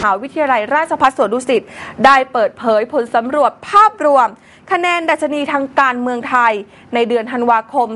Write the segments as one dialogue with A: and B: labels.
A: หาวิทยาลัยราชภัฏสวนดุสิตได้เปิดเผยผลสำรวจภาพรวม คะแนนดัชนีทางการเมืองไทย ในเดือนธันวาคม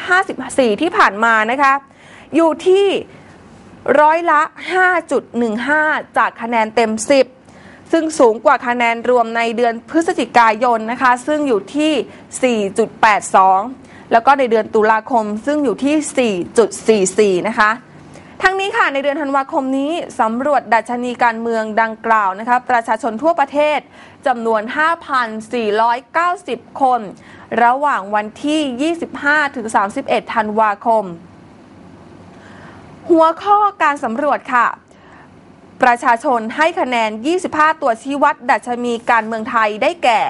A: 2554 ที่ผ่านมานะคะ อยู่ที่ร้อยละ 5.15 จากคะแนนเต็ม 10ซึ่งสูงกว่าคะแนนรวมในเดือนพฤศจิกายนนะคะ ซึ่งอยู่ที่ 4.82 แล้วก็ในเดือนตุลาคมซึ่งอยู่ที่ 4.44 นะคะ ทั้งนี้ค่ะในเดือนธันวาคมนี้สำรวจดัชนีการเมืองดังกล่าวนะคะประชาชนทั่วประเทศจำนวน 5,490 คน ระหว่างวันที่ 25-31 ธันวาคม หัวข้อการสำรวจค่ะ ประชาชนให้คะแนน 25 ตัวชี้วัดดัชนีการเมืองไทยได้แก่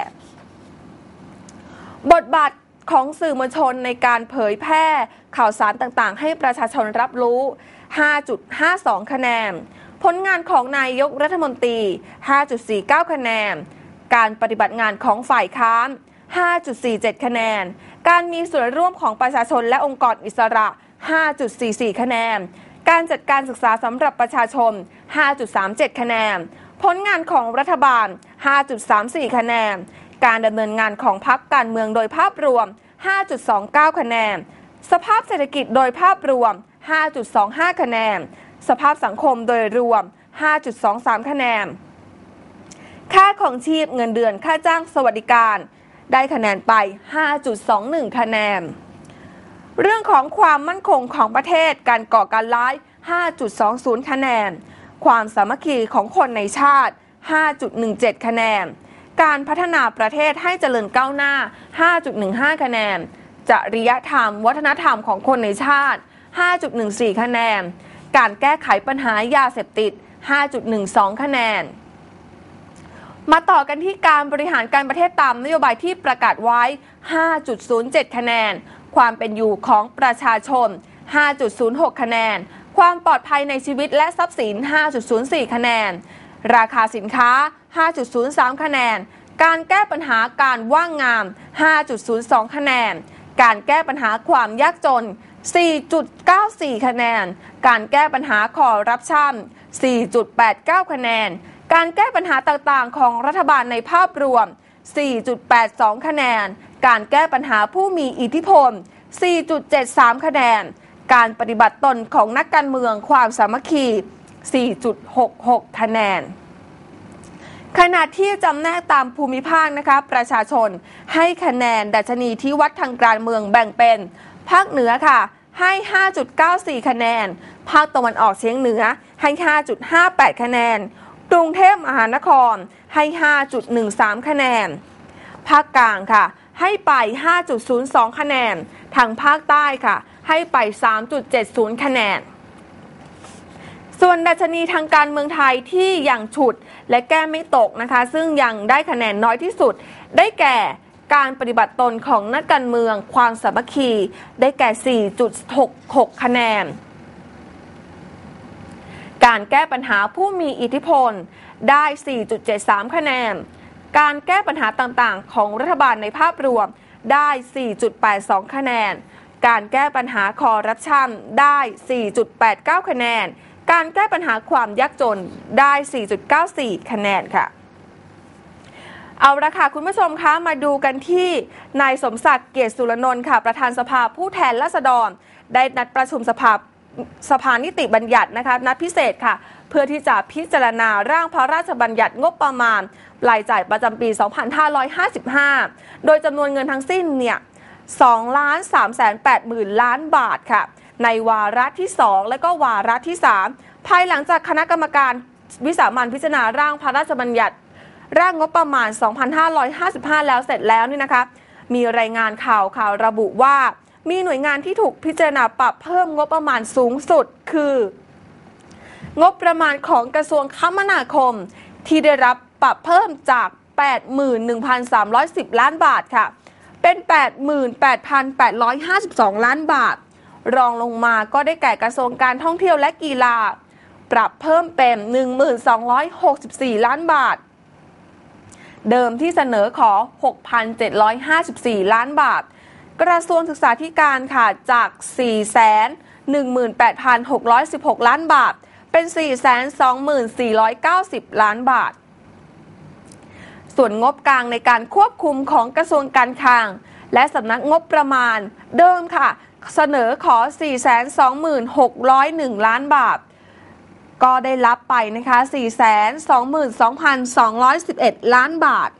A: บทบาท ของสื่อมวลชนในการเผยแพร่ข่าวสารต่างๆ ให้ประชาชนรับรู้ 5.52 คะแนน ผลงานของนายกรัฐมนตรี 5.49 คะแนน การปฏิบัติงานของฝ่ายค้าน 5.47 คะแนน การมีส่วนร่วมของประชาชนและองค์กรอิสระ 5.44 คะแนน การจัดการศึกษาสำหรับประชาชน 5.37 คะแนน ผลงานของรัฐบาล 5.34 คะแนน การดำเนินงานของพรรคการเมืองโดยภาพรวม 5.29 คะแนน สภาพเศรษฐกิจโดยภาพรวม 5.25 คะแนน สภาพสังคมโดยรวม 5.23 คะแนน ค่าของชีพเงินเดือนค่าจ้างสวัสดิการ ได้คะแนนไป 5.21 คะแนน เรื่องของความมั่นคงของประเทศการก่อการร้าย 5.20 คะแนน ความสามัคคีของคนในชาติ 5.17 คะแนน การพัฒนาประเทศให้เจริญก้าวหน้า 5.15 คะแนน จริยธรรม วัฒนธรรมของคนในชาติ 5.14 คะแนน การแก้ไขปัญหายาเสพติด 5.12 คะแนน มาต่อกันที่การบริหารการประเทศตามนโยบายที่ประกาศไว้ 5.07 คะแนน ความเป็นอยู่ของประชาชน 5.06 คะแนน ความปลอดภัยในชีวิตและทรัพย์สิน 5.04 คะแนน ราคาสินค้า 5.03 คะแนน การแก้ปัญหาการว่างงาน 5.02 คะแนน การแก้ปัญหาความยากจน 4.94 คะแนน การแก้ปัญหาคอร์รัปชัน 4.89 คะแนน การแก้ปัญหาต่างๆ ของรัฐบาลในภาพรวม 4.82 คะแนน การแก้ปัญหาผู้มีอิทธิพล 4.73 คะแนน การปฏิบัติตนของนักการเมืองความสามัคคี 4.66 คะแนน ขณะที่จำแนกตามภูมิภาคนะคะประชาชนให้คะแนนดัชนีที่วัดทางการเมืองแบ่งเป็น ภาคเหนือค่ะ ให้ 5.94 คะแนน ภาคตะวันออกเฉียงเหนือให้ 5.58 คะแนน กรุงเทพมหานครให้ 5.13 คะแนน ภาคกลางค่ะ ให้ไป 5.02 คะแนน ทางภาคใต้ค่ะ ให้ไป 3.70 คะแนนส่วนดัชนีทางการเมืองไทยที่ยังฉุด และแก้ไม่ตกนะคะ ซึ่งยังได้คะแนนน้อยที่สุด ได้แก่การปฏิบัติตนของนักการเมืองความสามัคคี ได้แก่ 4.66 คะแนน การแก้ปัญหาผู้มีอิทธิพลได้ 4.73 คะแนน การแก้ปัญหาต่างๆ ของรัฐบาลในภาพรวมได้ 4.82 คะแนน การแก้ปัญหาคอร์รัปชันได้ 4.89 คะแนน การแก้ปัญหาความยากจนได้ 4.94 คะแนนค่ะ เอาละค่ะคุณผู้ชมคะมาดูกันที่นายสมศักดิ์เกียรติสุรนนท์ค่ะ ประธานสภาผู้แทนราษฎร ได้นัดประชุมสภาสภานิติบัญญัตินะคะนัดพิเศษค่ะ เพื่อที่จะพิจารณาร่างพระราชบัญญัติงบประมาณรายจ่ายประจำปี 2555 โดยจำนวนเงินทั้งสิ้นเนี่ย2ล้าน3แสน8หมื่นล้านบาทค่ะ ในวาระที่ 2 และก็วาระที่ 3 ภายหลังจากคณะกรรมการวิสามันพิจารณาร่างพระราชบัญญัติ ร่างงบประมาณ 2,555 แล้วเสร็จแล้วนี่นะคะ มีรายงานข่าวข่าวระบุว่า มีหน่วยงานที่ถูกพิจารณาปรับเพิ่มงบประมาณสูงสุด คือ งบประมาณของกระทรวงคมนาคม ที่ได้รับปรับเพิ่มจาก 81,310 ล้านบาทค่ะ เป็น 88,852 ล้านบาท รองลงมาก็ได้แก่กระทรวงการท่องเที่ยวและกีฬา ปรับเพิ่มเป็น 1264 ล้านบาท เดิมที่เสนอขอ 6,754 ล้านบาท กระทรวงศึกษาธิการค่ะจาก 4 1 8 6 1 6 ล้านบาท เป็น 424,90 ล้านบาท ส่วนงบกลางในการควบคุมของกระทรวงการคลังและสำนักงบประมาณเดิมค่ะ เสนอขอ 426,100ล้านบาท ก็ได้รับไปนะคะ 422,211 ล้านบาท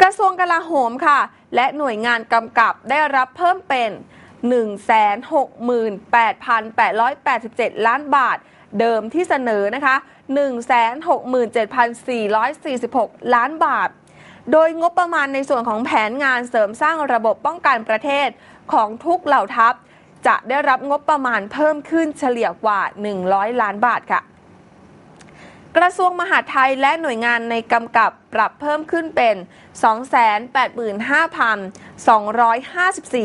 A: กระทรวงกลาโหมค่ะ และหน่วยงานกำกับได้รับเพิ่มเป็น 168,887 ล้านบาท เดิมที่เสนอนะคะ 167,446 ล้านบาท โดยงบประมาณในส่วนของแผนงานเสริมสร้างระบบป้องกันประเทศของทุกเหล่าทัพ จะได้รับงบประมาณเพิ่มขึ้นเฉลี่ยกว่า 100 ล้านบาทค่ะ กระทรวงมหาดไทยและหน่วยงานในกำกับปรับเพิ่มขึ้นเป็น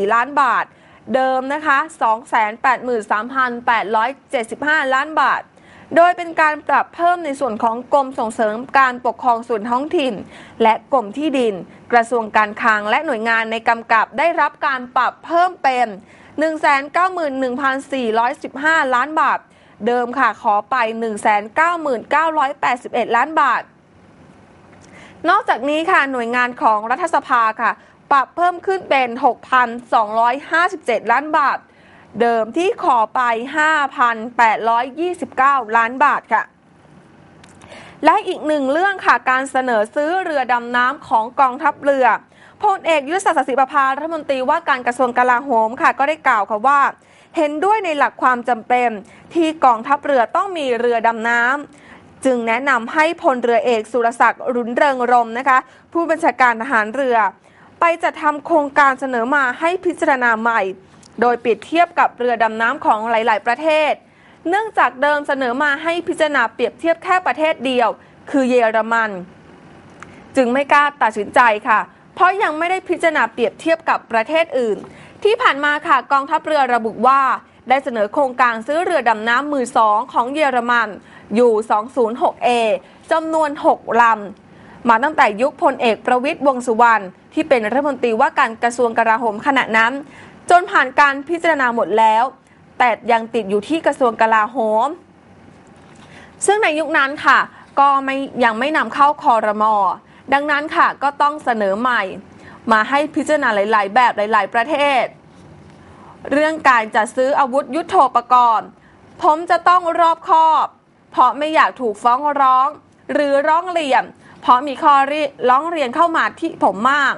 A: 285,254 ล้านบาท เดิมนะคะ 283,875 ล้านบาท โดยเป็นการปรับเพิ่มในส่วนของกรมส่งเสริมการปกครองส่วนท้องถิ่น และกรมที่ดิน กระทรวงการคลังและหน่วยงานในกำกับได้รับการปรับเพิ่มเป็น 191,415 ล้านบาท เดิมค่ะขอไป 199,981 ล้านบาท นอกจากนี้ค่ะหน่วยงานของรัฐสภาค่ะ ปรับเพิ่มขึ้นเป็น 6,257 ล้านบาท เดิมที่ขอไป 5,829 ล้านบาทค่ะ และอีกหนึ่งเรื่องค่ะการเสนอซื้อเรือดำน้ำของกองทัพเรือพลเอกยุทธศักดิ์ศิประภารัฐมนตรีว่าการกระทรวงกลาโหมค่ะก็ได้กล่าวค่ะว่า เห็นด้วยในหลักความจำเป็นที่กองทัพเรือต้องมีเรือดำน้ำจึงแนะนำให้พลเรือเอกสุรศักดิ์รุนเริงรมนะคะ ผู้บัญชาการทหารเรือ ไปจัดทำโครงการเสนอมาให้พิจารณาใหม่ โดยเปรียบเทียบกับเรือดำน้ำของหลาย ๆ ประเทศ เนื่องจากเดิมเสนอมาให้พิจารณาเปรียบเทียบแค่ประเทศเดียว คือเยอรมัน จึงไม่กล้าตัดสินใจค่ะ เพราะยังไม่ได้พิจารณาเปรียบเทียบกับประเทศอื่น ที่ผ่านมาค่ะกองทัพเรือระบุว่าได้เสนอโครงการซื้อเรือดำน้ำมือสองของเยอรมันอยู่ 206A จำนวน 6 ลำ มาตั้งแต่ยุคพลเอกประวิตยวงสุวรรณที่เป็นรัฐมนตรีว่าการกระทรวงกลาโหมขณะนั้น จนผ่านการพิจารณาหมดแล้ว แต่ยังติดอยู่ที่กระทรวงกลาโหม ซึ่งในยุคนั้นค่ะ ก็ไม่ยังไม่นำเข้าคอรมอดังนั้นค่ะก็ต้องเสนอใหม่ มาให้พิจารณาหลาย ๆ แบบหลาย ๆ ประเทศ เรื่องการจัดซื้ออาวุธยุโทโธปกรณ์ ผมจะต้องรอบคอบ เพราะไม่อยากถูกฟ้องร้อง หรือร้องเรียน เพราะมีข้อร้องเรียนเข้ามาที่ผมมาก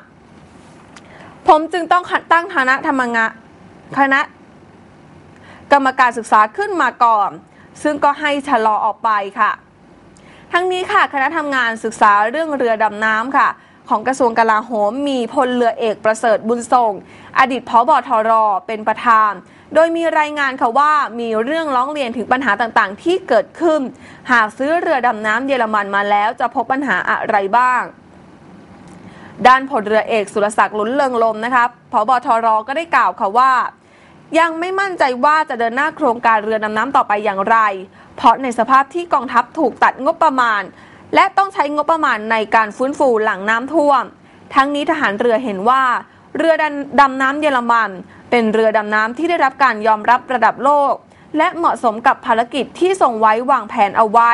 A: ผมจึงต้องตั้งคณะธรรมงะคณะ กรรมการศึกษาขึ้นมาก่อน ซึ่งก็ให้ชะลอออกไปค่ะ ทั้งนี้ค่ะคณะทำงานศึกษาเรื่องเรือดำน้ำค่ะ ของกระทรวงกลาโหมมีพลเรือเอกประเสริฐบุญทรงอดีตผบทรเป็นประธาน โดยมีรายงานค่ะว่ามีเรื่องร้องเรียนถึงปัญหาต่างๆ ที่เกิดขึ้น หากซื้อเรือดำน้ำเยอรมันมาแล้วจะพบปัญหาอะไรบ้าง ด้านพลเรือเอกสุรศักดิ์ลุ้นเลิงลมนะคะผบทรก็ได้กล่าวค่ะว่า ยังไม่มั่นใจว่าจะเดินหน้าโครงการเรือดำน้ำต่อไปอย่างไร เพราะในสภาพที่กองทัพถูกตัดงบประมาณ และต้องใช้งบประมาณในการฟื้นฟูหลังน้ำท่วม ทั้งนี้ทหารเรือเห็นว่า เรือดำน้ำเยอรมัน เป็นเรือดำน้ำที่ได้รับการยอมรับระดับโลก และเหมาะสมกับภารกิจที่ส่งไว้วางแผนเอาไว้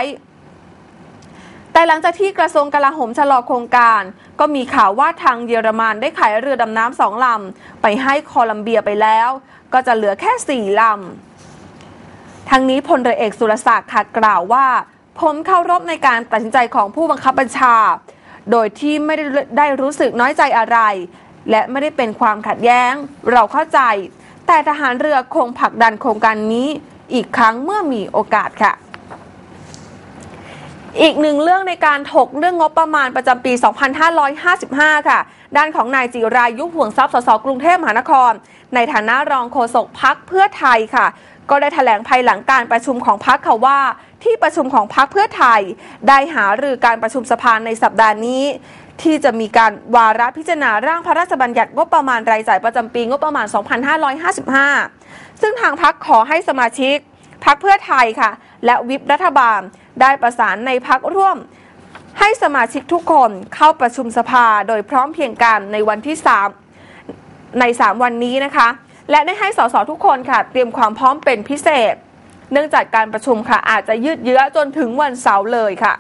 A: แต่หลังจากที่กระทรวงกลาโหมชะลอโครงการ ก็มีข่าวว่าทางเยอรมันได้ขายเรือดำน้ำสองลำ ไปให้โคลัมเบียไปแล้ว ก็จะเหลือแค่สี่ลำ ทั้งนี้พลเรือเอกสุรศักดิ์ค่ะกล่าวว่า ผมเคารพในการตัดสินใจของผู้บังคับบัญชา โดยที่ไม่ได้ได้รู้สึกน้อยใจอะไร และไม่ได้เป็นความขัดแย้ง เราเข้าใจ แต่ทหารเรือคงผลักดันโครงการนี้อีกครั้งเมื่อมีโอกาสค่ะ อีกหนึ่งเรื่องในการถกเรื่องงบประมาณประจำปี 2555 ค่ะ ด้านของนายจิรายุห่วงทรัพย์สสกรุงเทพมหานคร ในฐานะรองโฆษกพักเพื่อไทยค่ะ ก็ได้แถลงภายหลังการประชุมของพักค่ะว่า ที่ประชุมของพักเพื่อไทย ได้หารือการประชุมสภาในสัปดาห์นี้ ที่จะมีการวาระพิจารณาร่างพระราชบัญญัติงบประมาณรายจ่ายประจำปีงบประมาณ 2555 ซึ่งทางพักขอให้สมาชิกพักเพื่อไทยค่ะ และวิปรัฐบาล ได้ประสานในพักร่วม ให้สมาชิกทุกคนเข้าประชุมสภาโดยพร้อมเพียงกันในวันที่ 3 ใน 3 วันนี้นะคะ และได้ให้สสทุกคนค่ะ เตรียมความพร้อมเป็นพิเศษ เนื่องจากการประชุมค่ะอาจจะยืดเยื้อจนถึงวันเสาร์เลยค่ะ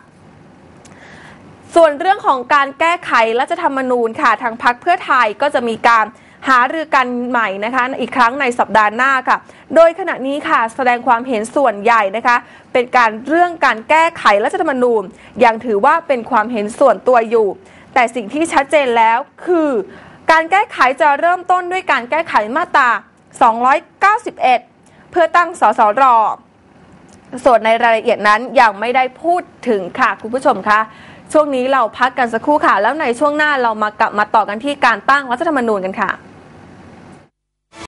A: ส่วนเรื่องของการแก้ไขรัฐธรรมนูญค่ะทางพักเพื่อไทยก็จะมีการ หารือกันใหม่นะคะ อีกครั้งในสัปดาห์หน้าค่ะ โดยขณะนี้ค่ะแสดงความเห็นส่วนใหญ่นะคะ เป็นการเรื่องการแก้ไขรัฐธรรมนูญยังถือว่าเป็นความเห็นส่วนตัวอยู่ แต่สิ่งที่ชัดเจนแล้วคือ การแก้ไขจะเริ่มต้นด้วยการแก้ไขมาตรา 291 เพื่อตั้งสสรส่วนในรายละเอียดนั้นยังไม่ได้พูดถึงค่ะคุณผู้ชมคะช่วงนี้เราพักกันสักครู่ค่ะ แล้วในช่วงหน้าเรามากลับมาต่อกันที่การตั้งรัฐธรรมนูญกันค่ะ